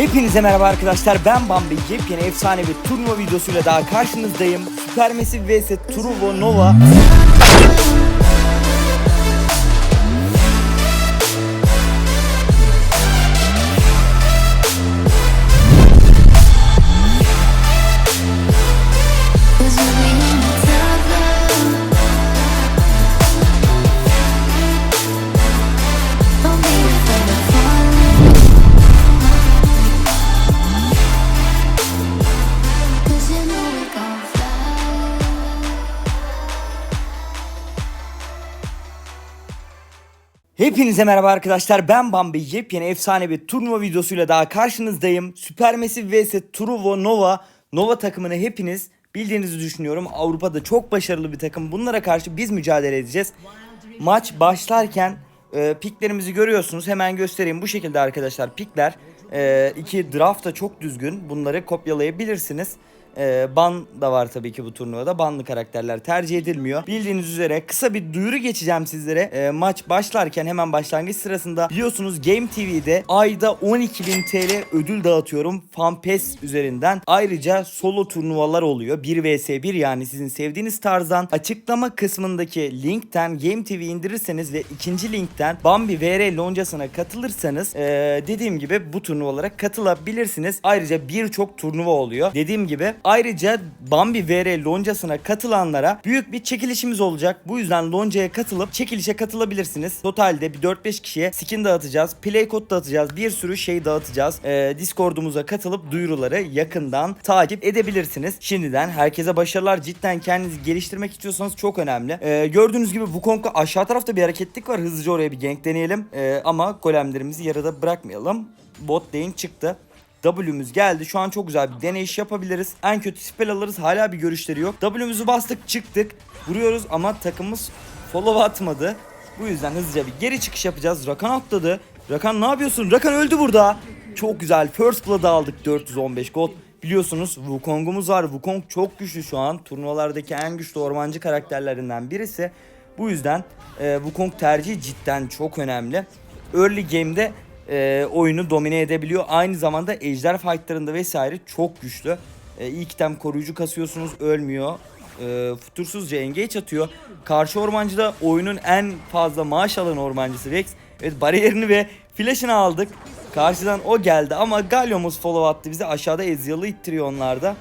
Hepinize merhaba arkadaşlar ben Bambi. Yepyeni efsane bir turnuva videosuyla daha karşınızdayım. Supermassive vs. Truvo Nova Hepinize merhaba arkadaşlar. Ben Bambi yepyeni efsane bir turnuva videosuyla daha karşınızdayım. Supermassive vs. Truvo Nova. Nova takımını hepiniz bildiğinizi düşünüyorum. Avrupa'da çok başarılı bir takım. Bunlara karşı biz mücadele edeceğiz. Maç başlarken e, piklerimizi görüyorsunuz. Hemen göstereyim. Bu şekilde arkadaşlar pikler. E, iki draft da çok düzgün. Bunları kopyalayabilirsiniz e, ban da var tabii ki bu turnuvada. Banlı karakterler tercih edilmiyor. Bildiğiniz üzere kısa bir duyuru geçeceğim sizlere. E, maç başlarken hemen başlangıç sırasında biliyorsunuz Game TV'de ayda 12.000 TL ödül dağıtıyorum FanPes üzerinden. Ayrıca solo turnuvalar oluyor. 1 vs 1 yani sizin sevdiğiniz tarzdan. Açıklama kısmındaki linkten Game TV indirirseniz ve ikinci linkten Bambi VR loncasına katılırsanız e, dediğim gibi bu turnuvalara katılabilirsiniz. Ayrıca birçok turnuva oluyor. Dediğim gibi ayrıca Bambi VR loncasına katılanlara büyük bir çekilişimiz olacak. Bu yüzden loncaya katılıp çekilişe katılabilirsiniz. Totalde bir 4-5 kişiye skin dağıtacağız. Play code dağıtacağız. Bir sürü şey dağıtacağız. E, Discord'umuza katılıp duyuruları yakından takip edebilirsiniz. Şimdiden herkese başarılar. Cidden kendinizi geliştirmek istiyorsanız çok önemli. E, gördüğünüz gibi Wukong'da aşağı tarafta bir hareketlik var. Hızlıca oraya bir gank deneyelim. E, ama golemlerimizi yarıda bırakmayalım. Bot lane çıktı. W'müz geldi. Şu an çok güzel bir deneyiş yapabiliriz. En kötü spell alırız. Hala bir görüşleri yok. W'müzü bastık çıktık. Vuruyoruz ama takımımız follow atmadı. Bu yüzden hızlıca bir geri çıkış yapacağız. Rakan atladı. Rakan ne yapıyorsun? Rakan öldü burada. Çok güzel. First Blood'ı aldık 415 gold. Biliyorsunuz Wukong'umuz var. Wukong çok güçlü şu an. Turnuvalardaki en güçlü ormancı karakterlerinden birisi. Bu yüzden e, Wukong tercihi cidden çok önemli. Early game'de e, oyunu domine edebiliyor. Aynı zamanda ejder fightlarında vesaire çok güçlü. E, ilk item koruyucu kasıyorsunuz ölmüyor. E, futursuzca engage atıyor. Karşı ormancı da oyunun en fazla maaş alan ormancısı Vex. Evet bariyerini ve flash'ını aldık. Karşıdan o geldi ama Galyomuz follow attı bize. Aşağıda Ezreal'ı ittiriyor onlarda.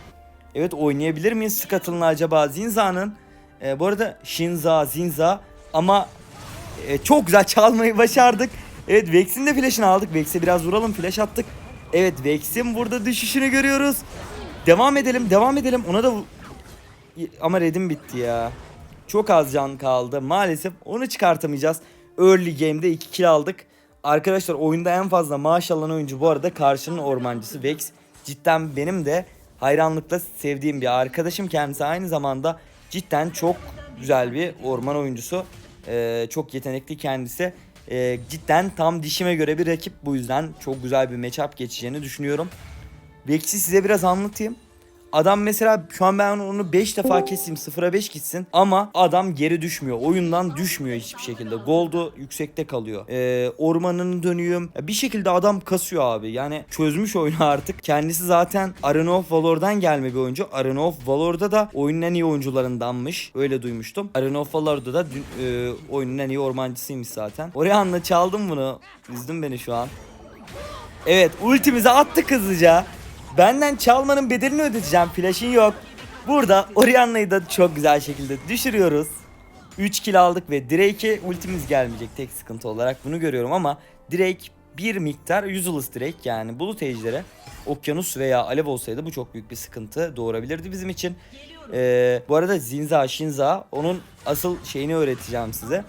Evet oynayabilir miyiz Scuttle'ın acaba Zinza'nın? E, bu arada Shinza, Zinza ama e, çok güzel çalmayı başardık. Evet Vex'in de flash'ını aldık. Vex'e biraz vuralım flash attık. Evet Vex'in burada düşüşünü görüyoruz. Devam edelim devam edelim. Ona da ama redim bitti ya. Çok az can kaldı. Maalesef onu çıkartamayacağız. Early game'de 2 kill aldık. Arkadaşlar oyunda en fazla maaş alan oyuncu bu arada karşının ormancısı Vex. Cidden benim de hayranlıkla sevdiğim bir arkadaşım kendisi aynı zamanda cidden çok güzel bir orman oyuncusu. Ee, çok yetenekli kendisi. Ee, cidden tam dişime göre bir rakip bu yüzden çok güzel bir matchup geçeceğini düşünüyorum. Vex'i size biraz anlatayım. Adam mesela şu an ben onu 5 defa keseyim 0'a 5 gitsin ama adam geri düşmüyor. Oyundan düşmüyor hiçbir şekilde. Gold'u yüksekte kalıyor. Ee, ormanını dönüyorum. Bir şekilde adam kasıyor abi. Yani çözmüş oyunu artık. Kendisi zaten Arena of Valor'dan gelme bir oyuncu. Arena of Valor'da da oyunun en iyi oyuncularındanmış. Öyle duymuştum. Arena of Valor'da da dün- e, oyunun en iyi ormancısıymış zaten. Oraya anla çaldım bunu. Üzdün beni şu an. Evet ultimizi attık hızlıca. Benden çalmanın bedelini ödeteceğim. Flash'in yok. Burada Orianna'yı da çok güzel şekilde düşürüyoruz. 3 kill aldık ve Drake'e ultimiz gelmeyecek tek sıkıntı olarak bunu görüyorum ama Drake bir miktar useless Drake yani bulut ejderi okyanus veya alev olsaydı bu çok büyük bir sıkıntı doğurabilirdi bizim için. Ee, bu arada Zinza Shinza onun asıl şeyini öğreteceğim size.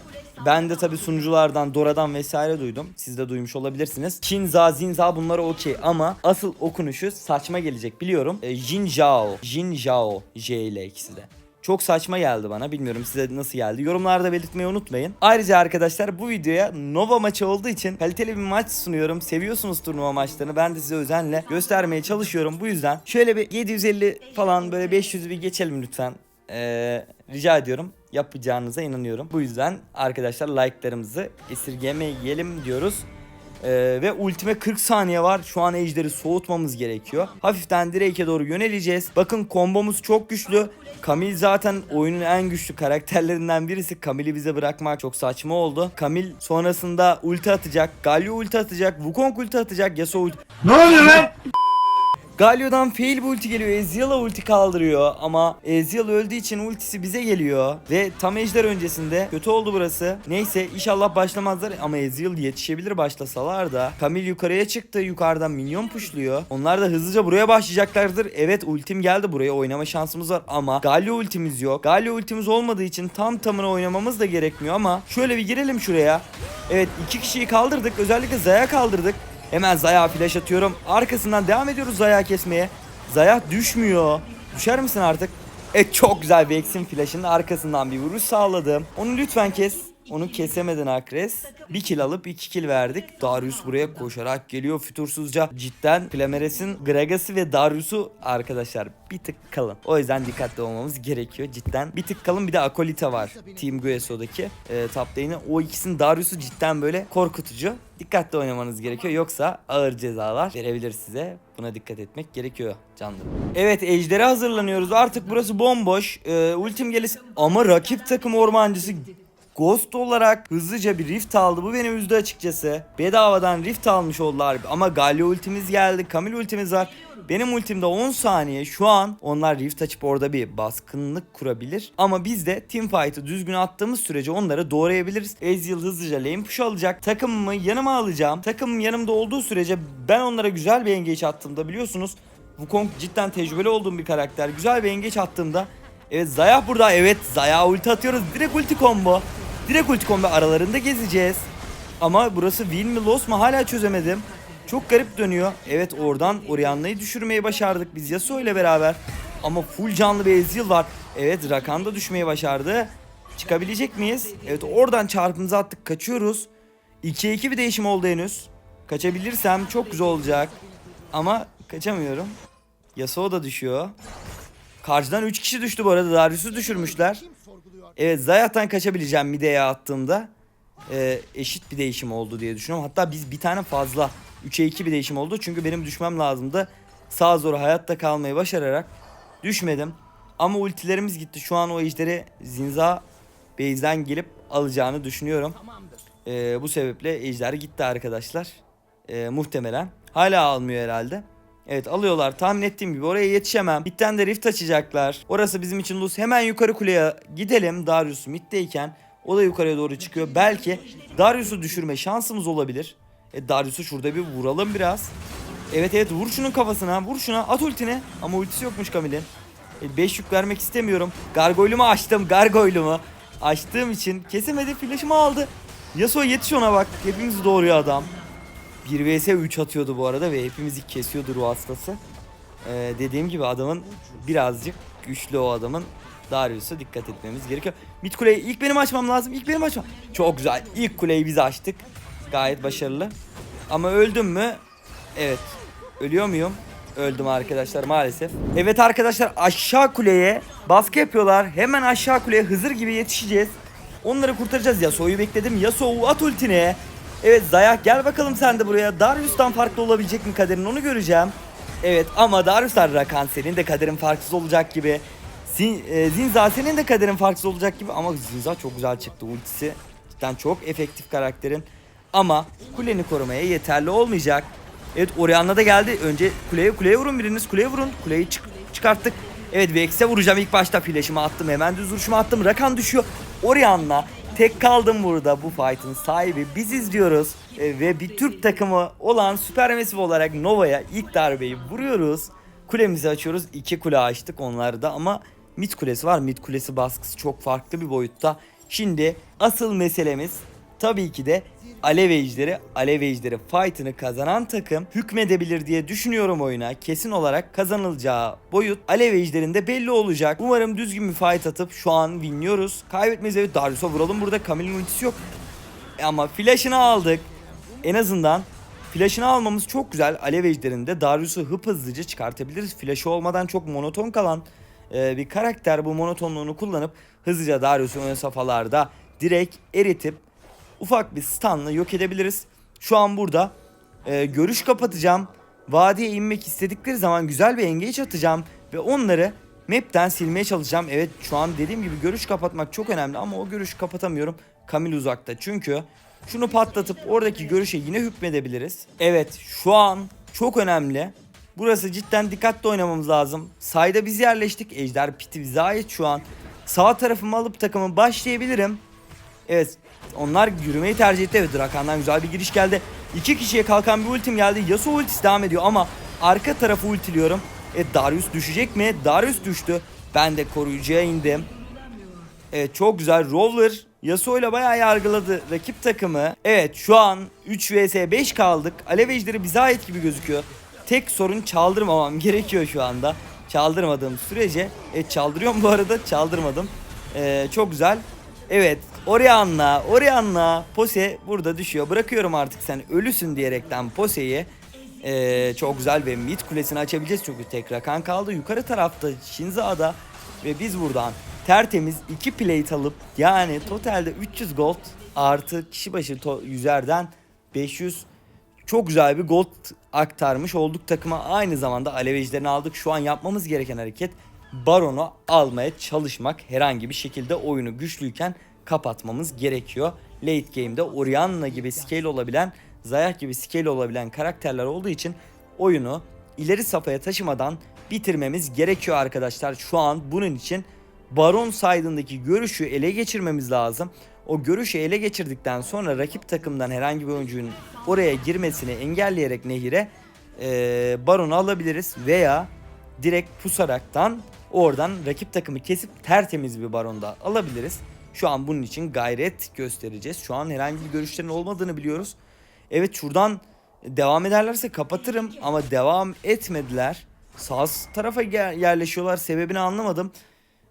Ben de tabi sunuculardan, Dora'dan vesaire duydum. Siz de duymuş olabilirsiniz. Shinza, Zinza bunları okey ama asıl okunuşu saçma gelecek biliyorum. E, Jin Zhao, Jin Zhao, J ile ikisi de. Çok saçma geldi bana. Bilmiyorum size nasıl geldi. Yorumlarda belirtmeyi unutmayın. Ayrıca arkadaşlar bu videoya Nova maçı olduğu için kaliteli bir maç sunuyorum. Seviyorsunuz turnuva maçlarını. Ben de size özenle göstermeye çalışıyorum. Bu yüzden şöyle bir 750 falan böyle 500 bir geçelim lütfen. Ee, rica ediyorum. Yapacağınıza inanıyorum. Bu yüzden arkadaşlar like'larımızı esirgemeyelim diyoruz. Ee, ve ultime 40 saniye var. Şu an ejderi soğutmamız gerekiyor. Hafiften Drake'e doğru yöneleceğiz. Bakın kombomuz çok güçlü. Kamil zaten oyunun en güçlü karakterlerinden birisi. Kamil'i bize bırakmak çok saçma oldu. Kamil sonrasında ulti atacak. Galio ulti atacak. Wukong ulti atacak. Yasuo ulti... Ne oluyor lan? Galio'dan fail bir ulti geliyor. Ezreal'a ulti kaldırıyor ama Ezreal öldüğü için ultisi bize geliyor. Ve tam ejder öncesinde kötü oldu burası. Neyse inşallah başlamazlar ama Ezreal yetişebilir başlasalar da. Kamil yukarıya çıktı. Yukarıdan minyon puşluyor. Onlar da hızlıca buraya başlayacaklardır. Evet ultim geldi buraya oynama şansımız var ama Galio ultimiz yok. Galio ultimiz olmadığı için tam tamına oynamamız da gerekmiyor ama şöyle bir girelim şuraya. Evet iki kişiyi kaldırdık. Özellikle Zaya kaldırdık. Hemen Zaya flash atıyorum. Arkasından devam ediyoruz Zaya kesmeye. Zaya düşmüyor. Düşer misin artık? Evet çok güzel Vex'in flash'ının arkasından bir vuruş sağladım. Onu lütfen kes. Onu kesemedin Akres. Bir kill alıp iki kill verdik. Darius buraya koşarak geliyor fütursuzca. Cidden Flameres'in Gragas'ı ve Darius'u arkadaşlar bir tık kalın. O yüzden dikkatli olmamız gerekiyor cidden. Bir tık kalın bir de Akolita var. Team Gueso'daki e, top lane'i. O ikisinin Darius'u cidden böyle korkutucu. Dikkatli oynamanız gerekiyor. Yoksa ağır cezalar verebilir size. Buna dikkat etmek gerekiyor canlarım. Evet ejdere hazırlanıyoruz. Artık burası bomboş. E, ultim gelisi ama rakip takım ormancısı Ghost olarak hızlıca bir rift aldı. Bu beni üzdü açıkçası. Bedavadan rift almış oldular. Ama Galio ultimiz geldi. Camille ultimiz var. Benim ultimde 10 saniye. Şu an onlar rift açıp orada bir baskınlık kurabilir. Ama biz de team fight'ı düzgün attığımız sürece onları doğrayabiliriz. Ezreal hızlıca lane push alacak. Takımımı yanıma alacağım. Takımım yanımda olduğu sürece ben onlara güzel bir engage attığımda biliyorsunuz. Wukong cidden tecrübeli olduğum bir karakter. Güzel bir engage attığımda Evet Zaya burada. Evet Zaya ulti atıyoruz. Direkt ulti combo. Direkt ulti combo aralarında gezeceğiz. Ama burası win mi loss mu hala çözemedim. Çok garip dönüyor. Evet oradan Orianna'yı düşürmeyi başardık biz Yasuo ile beraber. Ama full canlı bir Ezreal var. Evet Rakan da düşmeyi başardı. Çıkabilecek miyiz? Evet oradan çarpımızı attık kaçıyoruz. 2'ye 2 bir değişim oldu henüz. Kaçabilirsem çok güzel olacak. Ama kaçamıyorum. Yasuo da düşüyor. Karşıdan 3 kişi düştü bu arada. Darius'u düşürmüşler. Evet Zayat'tan kaçabileceğim mideye attığımda. Ee, eşit bir değişim oldu diye düşünüyorum. Hatta biz bir tane fazla 3'e 2 bir değişim oldu. Çünkü benim düşmem lazımdı. Sağ zor hayatta kalmayı başararak düşmedim. Ama ultilerimiz gitti. Şu an o ejderi Zinza base'den gelip alacağını düşünüyorum. Ee, bu sebeple ejder gitti arkadaşlar. Ee, muhtemelen. Hala almıyor herhalde. Evet alıyorlar. Tahmin ettiğim gibi oraya yetişemem. Bitten de rift açacaklar. Orası bizim için lose. Hemen yukarı kuleye gidelim. Darius middeyken. O da yukarıya doğru çıkıyor. Belki Darius'u düşürme şansımız olabilir. E, Darius'u şurada bir vuralım biraz. Evet evet vur şunun kafasına. Vur şuna. At ultini. Ama ultisi yokmuş Kamil'in. 5 yük vermek istemiyorum. Gargoylumu açtım. Gargoylumu. Açtığım için kesemedi. Flash'ımı aldı. Yasuo yetiş ona bak. Hepimizi doğuruyor adam. 1 vs 3 atıyordu bu arada ve hepimizi kesiyordu ruh hastası. Ee, dediğim gibi adamın birazcık güçlü o adamın. Darius'a dikkat etmemiz gerekiyor. Mid kuleyi ilk benim açmam lazım. İlk benim açmam. Çok güzel. İlk kuleyi biz açtık. Gayet başarılı. Ama öldüm mü? Evet. Ölüyor muyum? Öldüm arkadaşlar maalesef. Evet arkadaşlar aşağı kuleye baskı yapıyorlar. Hemen aşağı kuleye Hızır gibi yetişeceğiz. Onları kurtaracağız. Yasuo'yu bekledim. Yasuo at ultine. Evet Zaya gel bakalım sen de buraya. Darius'tan farklı olabilecek mi kaderin onu göreceğim. Evet ama Darius'tan Rakan senin de kaderin farksız olacak gibi. Zin, e, Zinza senin de kaderin farksız olacak gibi ama Zinza çok güzel çıktı ultisi. Cidden çok efektif karakterin. Ama kuleni korumaya yeterli olmayacak. Evet Orianna da geldi. Önce kuleye kuleye vurun biriniz. Kuleye vurun. Kuleyi çık- çıkarttık. Evet Vex'e vuracağım ilk başta flash'ımı attım. Hemen düz vuruşumu attım. Rakan düşüyor. Orianna tek kaldım burada. Bu fight'ın sahibi biziz diyoruz. E, ve bir Türk takımı olan Supermassive olarak Nova'ya ilk darbeyi vuruyoruz. Kulemizi açıyoruz. İki kule açtık onlarda ama mid kulesi var. Mid kulesi baskısı çok farklı bir boyutta. Şimdi asıl meselemiz tabii ki de Alev Ejderi, Alev Ejderi fight'ını kazanan takım hükmedebilir diye düşünüyorum oyuna. Kesin olarak kazanılacağı boyut Alev Ejderinde belli olacak. Umarım düzgün bir fight atıp şu an winliyoruz. Kaybetmeyiz evet Darius'a vuralım burada. Camille'in ultisi yok. E ama flash'ını aldık. En azından flash'ını almamız çok güzel. Alev Ejderinde Darius'u hıp hızlıca çıkartabiliriz. Flash'ı olmadan çok monoton kalan e, bir karakter bu monotonluğunu kullanıp hızlıca Darius'u ön safhalarda direkt eritip ufak bir stunla yok edebiliriz. Şu an burada e, görüş kapatacağım. Vadiye inmek istedikleri zaman güzel bir engage atacağım ve onları map'ten silmeye çalışacağım. Evet şu an dediğim gibi görüş kapatmak çok önemli ama o görüşü kapatamıyorum. Kamil uzakta çünkü şunu patlatıp oradaki görüşe yine hükmedebiliriz. Evet şu an çok önemli. Burası cidden dikkatli oynamamız lazım. Sayda biz yerleştik. Ejder piti bize ait şu an. Sağ tarafımı alıp takımı başlayabilirim. Evet onlar yürümeyi tercih etti. Evet Rakan'dan güzel bir giriş geldi. İki kişiye kalkan bir ultim geldi. Yasuo ultisi devam ediyor ama arka tarafı ultiliyorum. E Darius düşecek mi? Darius düştü. Ben de koruyucuya indim. Evet çok güzel. Roller Yasuo ile bayağı yargıladı rakip takımı. Evet şu an 3 vs 5 kaldık. Alev ejderi bize ait gibi gözüküyor. Tek sorun çaldırmamam gerekiyor şu anda. Çaldırmadığım sürece. Evet çaldırıyorum bu arada. Çaldırmadım. Ee, çok güzel. Evet Orianna, Orianna, Pose burada düşüyor. Bırakıyorum artık sen ölüsün diyerekten Pose'yi. Ee, çok güzel ve mid kulesini açabileceğiz çünkü tek rakan kaldı. Yukarı tarafta Shinza'da ve biz buradan tertemiz 2 plate alıp yani totalde 300 gold artı kişi başı yüzerden 500 çok güzel bir gold aktarmış olduk takıma. Aynı zamanda alev ejderini aldık. Şu an yapmamız gereken hareket Baron'u almaya çalışmak. Herhangi bir şekilde oyunu güçlüyken kapatmamız gerekiyor. Late game'de Orianna gibi scale olabilen, Zayah gibi scale olabilen karakterler olduğu için oyunu ileri safhaya taşımadan bitirmemiz gerekiyor arkadaşlar. Şu an bunun için Baron side'ındaki görüşü ele geçirmemiz lazım. O görüşü ele geçirdikten sonra rakip takımdan herhangi bir oyuncunun oraya girmesini engelleyerek Nehir'e eee Baron'u alabiliriz veya direkt pusaraktan oradan rakip takımı kesip tertemiz bir Baron'da alabiliriz. Şu an bunun için gayret göstereceğiz. Şu an herhangi bir görüşlerin olmadığını biliyoruz. Evet şuradan devam ederlerse kapatırım ama devam etmediler. Sağ tarafa yer- yerleşiyorlar. Sebebini anlamadım.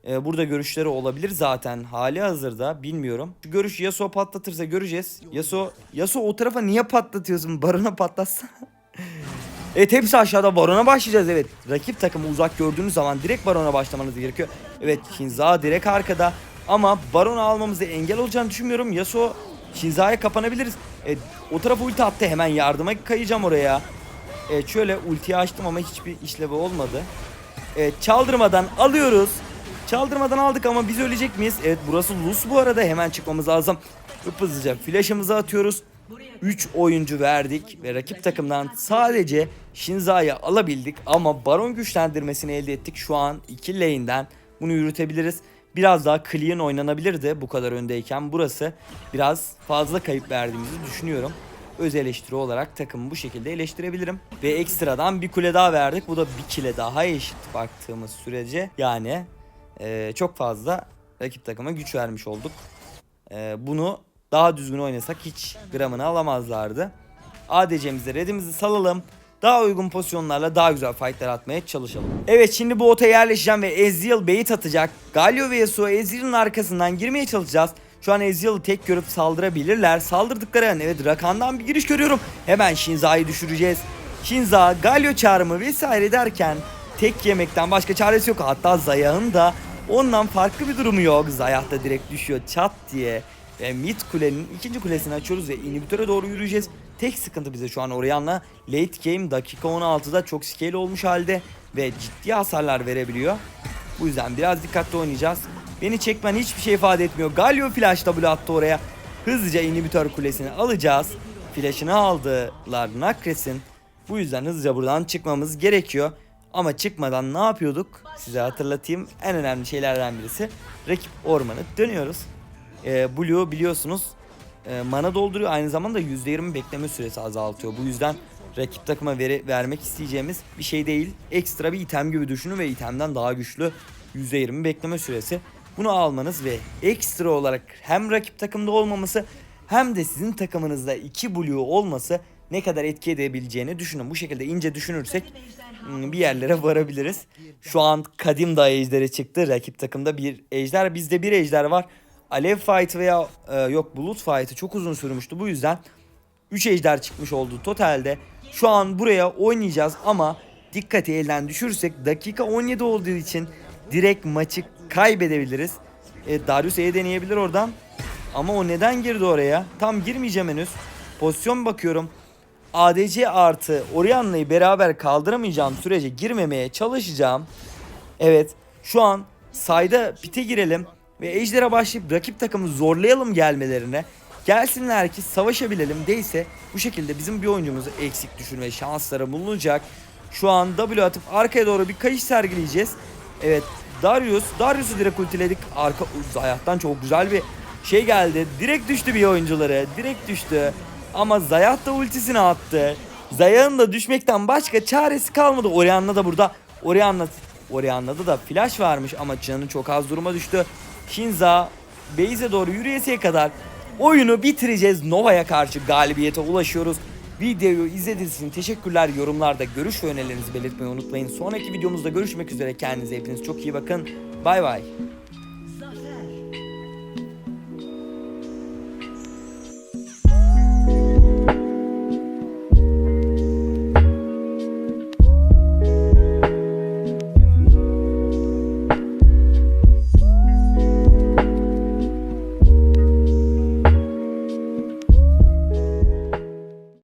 Ee, burada görüşleri olabilir zaten. Hali hazırda bilmiyorum. Şu görüş Yasuo patlatırsa göreceğiz. Yasuo, Yasuo o tarafa niye patlatıyorsun? Barona patlatsana. Evet hepsi aşağıda Baron'a başlayacağız evet. Rakip takımı uzak gördüğünüz zaman direkt Baron'a başlamanız gerekiyor. Evet Shinza direkt arkada. Ama Baron'u almamıza engel olacağını düşünmüyorum. Yasuo Shinza'ya kapanabiliriz. Evet, o tarafa ulti attı hemen yardıma kayacağım oraya. Evet şöyle ultiyi açtım ama hiçbir işlevi olmadı. Evet çaldırmadan alıyoruz. Çaldırmadan aldık ama biz ölecek miyiz? Evet burası Lus bu arada hemen çıkmamız lazım. Hızlıca flash'ımızı atıyoruz. 3 oyuncu verdik ve rakip takımdan sadece Shinza'yı alabildik ama Baron güçlendirmesini elde ettik. Şu an 2 lane'den bunu yürütebiliriz. Biraz daha clean oynanabilirdi bu kadar öndeyken. Burası biraz fazla kayıp verdiğimizi düşünüyorum. Öz eleştiri olarak takımı bu şekilde eleştirebilirim. Ve ekstradan bir kule daha verdik. Bu da bir kile daha eşit baktığımız sürece. Yani eee, çok fazla rakip takıma güç vermiş olduk. Ee, bunu daha düzgün oynasak hiç gramını alamazlardı. ADC'mize redimizi salalım. Daha uygun pozisyonlarla daha güzel fightlar atmaya çalışalım. Evet şimdi bu ota yerleşeceğim ve Ezreal bait atacak. Galio ve Yasuo Ezreal'ın arkasından girmeye çalışacağız. Şu an Ezreal'ı tek görüp saldırabilirler. Saldırdıkları an evet Rakan'dan bir giriş görüyorum. Hemen Shinza'yı düşüreceğiz. Shinza, Galio çağrımı vesaire derken tek yemekten başka çaresi yok. Hatta Zayah'ın da ondan farklı bir durumu yok. Zayah da direkt düşüyor çat diye. Ve mid kulenin ikinci kulesini açıyoruz ve inhibitöre doğru yürüyeceğiz. Tek sıkıntı bize şu an Orianna late game dakika 16'da çok scale olmuş halde ve ciddi hasarlar verebiliyor. Bu yüzden biraz dikkatli oynayacağız. Beni çekmen hiçbir şey ifade etmiyor. Galio flash W attı oraya. Hızlıca inhibitör kulesini alacağız. Flash'ını aldılar Nakres'in. Bu yüzden hızlıca buradan çıkmamız gerekiyor. Ama çıkmadan ne yapıyorduk? Size hatırlatayım. En önemli şeylerden birisi. Rakip ormanı dönüyoruz. Ee, Blue biliyorsunuz e, mana dolduruyor. Aynı zamanda %20 bekleme süresi azaltıyor. Bu yüzden rakip takıma vere- vermek isteyeceğimiz bir şey değil. Ekstra bir item gibi düşünün ve itemden daha güçlü %20 bekleme süresi. Bunu almanız ve ekstra olarak hem rakip takımda olmaması hem de sizin takımınızda iki blue olması ne kadar etki edebileceğini düşünün. Bu şekilde ince düşünürsek hmm, bir yerlere varabiliriz. Şu an kadim da ejderi çıktı. Rakip takımda bir ejder, bizde bir ejder var. Alev fight veya e, yok bulut fight'ı çok uzun sürmüştü. Bu yüzden 3 ejder çıkmış oldu totalde. Şu an buraya oynayacağız ama dikkati elden düşürsek dakika 17 olduğu için direkt maçı kaybedebiliriz. E, Darius E deneyebilir oradan. Ama o neden girdi oraya? Tam girmeyeceğim henüz. pozisyon bakıyorum. ADC artı Orianna'yı beraber kaldıramayacağım sürece girmemeye çalışacağım. Evet şu an sayda pite girelim ve Ejder'e başlayıp rakip takımı zorlayalım gelmelerine. Gelsinler ki savaşabilelim değilse bu şekilde bizim bir oyuncumuzu eksik düşürme şansları bulunacak. Şu an W atıp arkaya doğru bir kayış sergileyeceğiz. Evet Darius, Darius'u direkt ultiledik. Arka Zayat'tan çok güzel bir şey geldi. Direkt düştü bir oyuncuları. Direkt düştü. Ama Zayat da ultisini attı. Zayat'ın da düşmekten başka çaresi kalmadı. Orianna da burada. Orianna Orianna'da da flash varmış ama canı çok az duruma düştü. Shinza base'e doğru yürüyesiye kadar oyunu bitireceğiz. Nova'ya karşı galibiyete ulaşıyoruz. Videoyu izlediğiniz için teşekkürler. Yorumlarda görüş ve önerilerinizi belirtmeyi unutmayın. Sonraki videomuzda görüşmek üzere. Kendinize hepiniz çok iyi bakın. Bay bay.